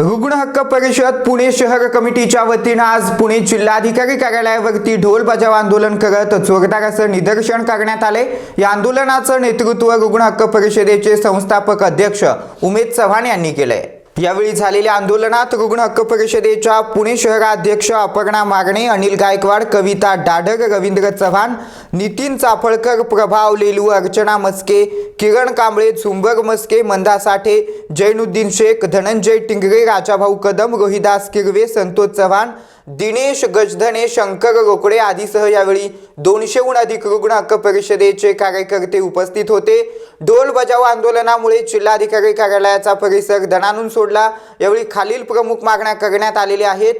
रुग्ण हक्क परिषद पुणे शहर कमिटीच्या वतीनं आज पुणे जिल्हाधिकारी कार्यालयावरती ढोल बजाव आंदोलन करत जोरदार असं निदर्शन करण्यात आले. या आंदोलनाचं नेतृत्व रुग्ण हक्क परिषदेचे संस्थापक अध्यक्ष उमेद चव्हाण यांनी केलंय. यावेळी झालेल्या आंदोलनात रुग्ण हक्क परिषदेच्या पुणे शहराध्यक्ष अपर्णा मागणे अनिल गायकवाड कविता डाढग रवींद्र चव्हाण नितीन चाफळकर प्रभाव लेलू अर्चना मस्के किरण कांबळे झुंबर मस्के मंदा साठे जैनुद्दीन शेख धनंजय टिंगरे राजाभाऊ कदम रोहिदास किरवे संतोष चव्हाण दिनेश गजधने शंकर रोकडे आदीसह यावेळी दोनशेहून अधिक रुग्ण हक्क परिषदेचे कार्यकर्ते उपस्थित होते. ढोल बजाव आंदोलनामुळे जिल्हाधिकारी कार्यालयाचा परिसर दणानून सोडला. यावेळी खालील प्रमुख मागण्या करण्यात आलेल्या आहेत.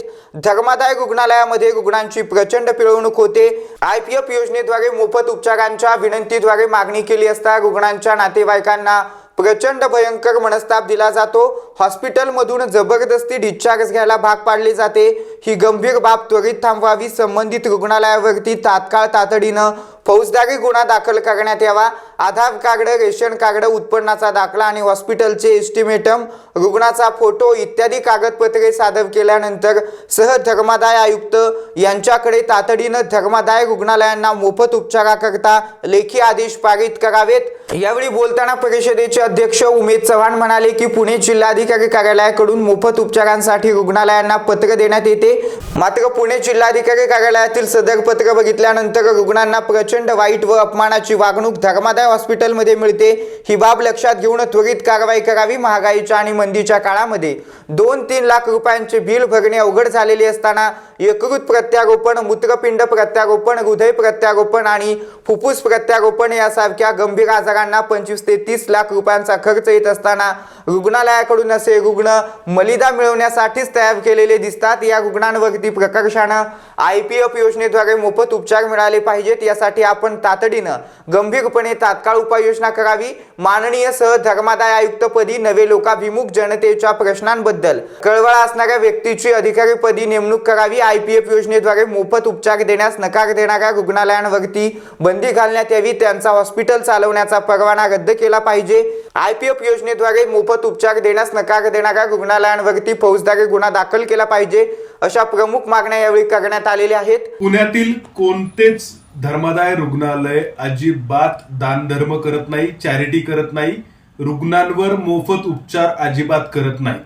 धर्मादाय रुग्णालयामध्ये रुग्णांची प्रचंड पिळवणूक होते. आय पी एफ योजनेद्वारे मोफत उपचारांच्या विनंतीद्वारे मागणी केली असता रुग्णांच्या नातेवाईकांना प्रचंड भयंकर मनस्ताप दिला जातो. हॉस्पिटलमधून जबरदस्ती डिस्चार्ज घ्यायला भाग पाडले जाते. ही गंभीर बाब त्वरित थांबवावी. संबंधित रुग्णालयावरती तात्काळ तातडीनं फौजदारी गुन्हा दाखल करण्यात यावा. आधार कार्ड रेशन कार्ड उत्पन्नाचा दाखला आणि हॉस्पिटलचे एस्टिमेटम रुग्णाचा फोटो इत्यादी कागदपत्रे सादर केल्यानंतर सह धर्मादाय आयुक्त यांच्याकडे तातडीनं धर्मादाय रुग्णालयांना मोफत उपचाराकरता लेखी आदेश पारित करावेत. यावेळी बोलताना परिषदेचे अध्यक्ष उमेद चव्हाण म्हणाले की पुणे जिल्हाधिकारी कार्यालयाकडून मोफत उपचारांसाठी रुग्णालयांना पत्र देण्यात येते. मात्र पुणे जिल्हाधिकारी कार्यालयातील सदर पत्र बघितल्यानंतर रुग्णांना प्रचंड वाईट व अपमानाची वागणूक धर्मादाय हॉस्पिटलमध्ये मिळते. ही बाब लक्षात घेऊन त्वरित कारवाई करावी महागाईच्या आणि मंदीच्या काळामध्ये. दोन तीन लाख रुपयांचे बिल भरणे अवघड झालेले असताना यकृत प्रत्यारोपण मूत्रपिंड प्रत्यारोपण हृदय प्रत्यारोपण आणि फुफ्फुस प्रत्यारोपण यासारख्या गंभीर आजारांना पंचवीस ते तीस लाख रुपयांचा खर्च येत असताना रुग्णालयाकडून असे रुग्ण मलिदा मिळवण्यासाठीच तयार केलेले दिसतात. या रुग्ण रुग्णांवरती प्रकर्षानं आय पी एफ योजनेद्वारे मोफत उपचार मिळाले पाहिजेत यासाठी आपण तातडीनं गंभीरपणे तात्काळ उपाययोजना करावी. माननीय सह धर्मादाय आयुक्तपदी नवे लोकाभिमुख जनतेच्या प्रश्नांबद्दल कळवळ असणाऱ्या व्यक्तीची अधिकारीपदी नेमणूक करावी. आय पी एफ योजनेद्वारे मोफत उपचार देण्यास नकार देणाऱ्या रुग्णालयांवरती बंदी घालण्यात यावी. त्यांचा हॉस्पिटल चालवण्याचा परवाना रद्द केला पाहिजे. आय पी एफ योजनेद्वारे मोफत उपचार देण्यास नकार देणाऱ्या रुग्णालयांवरती फौजदारी गुन्हा दाखल केला पाहिजे. अशा प्रमुख मागण्या यावेळी करण्यात आलेल्या आहेत. पुण्यातील कोणतेच धर्मादाय रुग्णालय अजिबात दानधर्म करत नाही चॅरिटी करत नाही रुग्णांवर मोफत उपचार अजिबात करत नाही.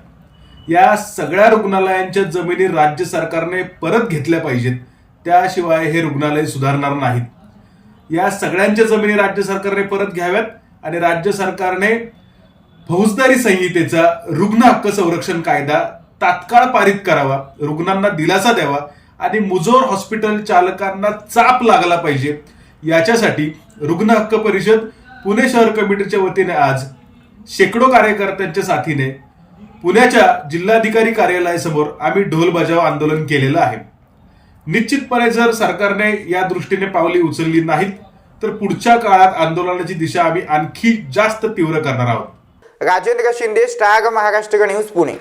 या सगळ्या रुग्णालयांच्या जमिनी राज्य सरकारने परत घेतल्या पाहिजेत. त्याशिवाय हे रुग्णालय सुधारणार नाहीत. या सगळ्यांच्या जमिनी राज्य सरकारने परत घ्याव्यात आणि राज्य सरकारने फौजदारी संहितेचा रुग्ण हक्क संरक्षण कायदा तात्काळ पारित करावा रुग्णांना दिलासा द्यावा आणि मुजोर हॉस्पिटल चालकांना चाप लागला पाहिजे. याच्यासाठी रुग्ण हक्क परिषद पुणे शहर कमिटीच्या वतीने आज शेकडो कार्यकर्त्यांच्या साथीने पुण्याच्या जिल्हाधिकारी कार्यालयासमोर आम्ही ढोल बजाव आंदोलन केलेलं आहे. निश्चितपणे जर सरकारने या दृष्टीने पावली उचलली नाहीत तर पुढच्या काळात आंदोलनाची दिशा आम्ही आणखी जास्त तीव्र करणार आहोत. Rajendra Shinde Star Maharashtra news Pune.